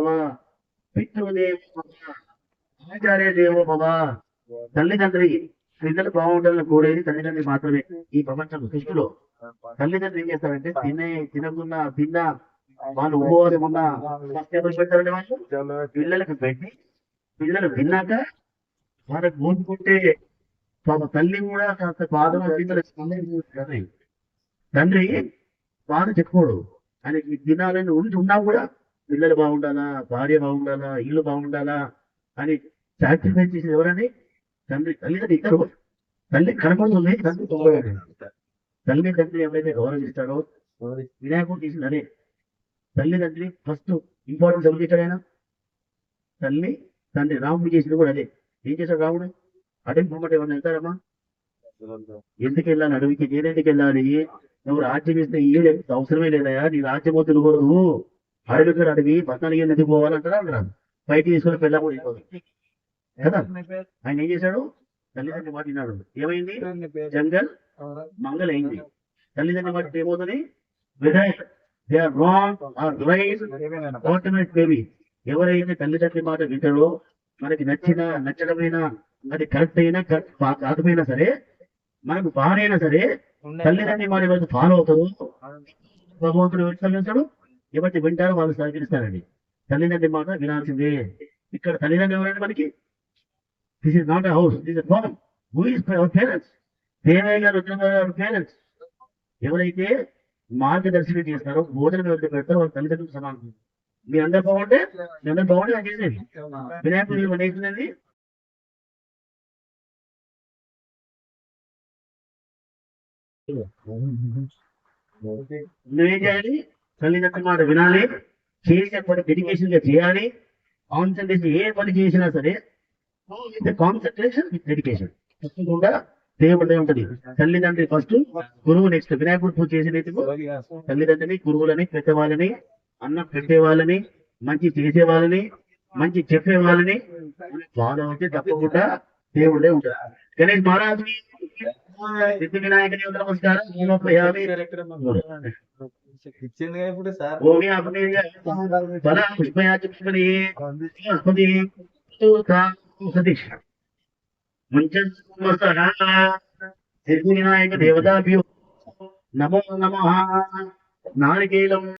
జై పితృదేవో ఆచార్య దేవో భవ. తల్లిదండ్రి పిల్లలు బాగుండాలని కోరేది తల్లిదండ్రి మాత్రమే. ఈ ప్రపంచం సృష్టిలో తల్లిదండ్రులు ఏం చేస్తారంటే తినే తినకున్నా తిన్న వాళ్ళు ఉపవాసం ఉన్నా పెడతారండి వాళ్ళు. పిల్లలకు పెట్టి పిల్లలు విన్నాక వాళ్ళకి మూసుకుంటే పాప తల్లి కూడా కాస్త బాధ పిల్లలు తండ్రి బాధ చెప్పుకోడు. ఆయనకి తినాలని ఉండి ఉన్నా కూడా పిల్లలు బాగుండాలా? భార్య బాగుండాలా? ఇల్లు బాగుండాలా? అని సాక్రిఫైస్ చేసింది ఎవరని తండ్రి తల్లిదండ్రి ఇద్దరు. తల్లి కనపడుతుంది తండ్రి తోడగాడు. తల్లి తండ్రి ఎవరైతే గౌరవిస్తాడో వినాయకుడు తీసింది అదే. తల్లిదండ్రి ఫస్ట్ ఇంపార్టెన్స్ ఎవరు చేశాడు ఆయన? తల్లి తండ్రి రాముడు చేసింది కూడా అదే. ఏం చేశాడు రాముడు? అడవి పొమ్మట ఎవరిని వెళ్తారమ్మా? ఎందుకు వెళ్ళాలి? అడవికి నేనెందుకు వెళ్ళాలి? నువ్వు రాజ్యం ఇస్తే ఏ అవసరమే లేదయా నీ రాజ్యం వద్దు అడవికి అడవి పద్నాలుగు ఏళ్ళు ఎందుకు పోవాలంటారా అంటారా బయటికి తీసుకొని పెళ్ళ కూడా. కదా? ఆయన ఏం చేశాడు? తల్లిదండ్రి మాట విన్నాడు. ఏమైంది? జంగల్ మంగళ అయింది తల్లిదండ్రి మాట ఏమవుతుంది? విధాయక్ they are wrong or right automate baby. ఎవరైతే తల్లిదండ్రి మాట వింటాడో మనకి నచ్చిన నచ్చడమైన అది కరెక్ట్ అయినా కరెక్ట్ కాకపోయినా సరే మనకు బాగానైనా సరే తల్లిదండ్రి మాట ఫాలో అవుతారో భగవంతుడు సహకరిస్తాడు ఎవరైతే వింటారో వాళ్ళు సహకరిస్తారండి. తల్లిదండ్రి మాట వినాల్సిందే. ఇక్కడ తల్లిదండ్రులు ఎవరండి మనకి? This is not house this is home who is our parents Devayya గారు రుద్రమ్మ గారు పేరెంట్స్ ఎవరైతే మార్గదర్శనం చేస్తారో భోజనం ఎవరైతే పెడతారో వాళ్ళ తల్లిదండ్రులకు సమానం మీ అందరు బాగుంటే మీ అందరు బాగుంటే నాకు చేసేది వినాయకుడు నేర్చుకునేది నువ్వేం చేయాలి? తల్లిదండ్రుల మాట వినాలి చేసే పని డెడికేషన్గా చేయాలి కాన్సన్ట్రేషన్ ఏ పని చేసినా సరే కాన్సన్ట్రేషన్ విత్ డెడికేషన్ తప్పకుండా దేవుడే ఉంటది తల్లిదండ్రి ఫస్ట్ గురువు నెక్స్ట్ వినాయకుడు పూజ చేసినందుకు తల్లిదండ్రిని గురువులని పెద్దవాళ్ళని అన్నం పెట్టే వాళ్ళని మంచి చేసే వాళ్ళని మంచి చెప్పే వాళ్ళని ఫాలో అయితే తప్పకుండా దేవుడే ఉంటాడు. గణేష్ మహారాజు సిద్ధి వినాయకుని యొక్క నమస్కారం. ఇచ్చింది ఇప్పుడు సార్ బల సతీష్. దేవతాభ్యో నమో నమ. నారికేలం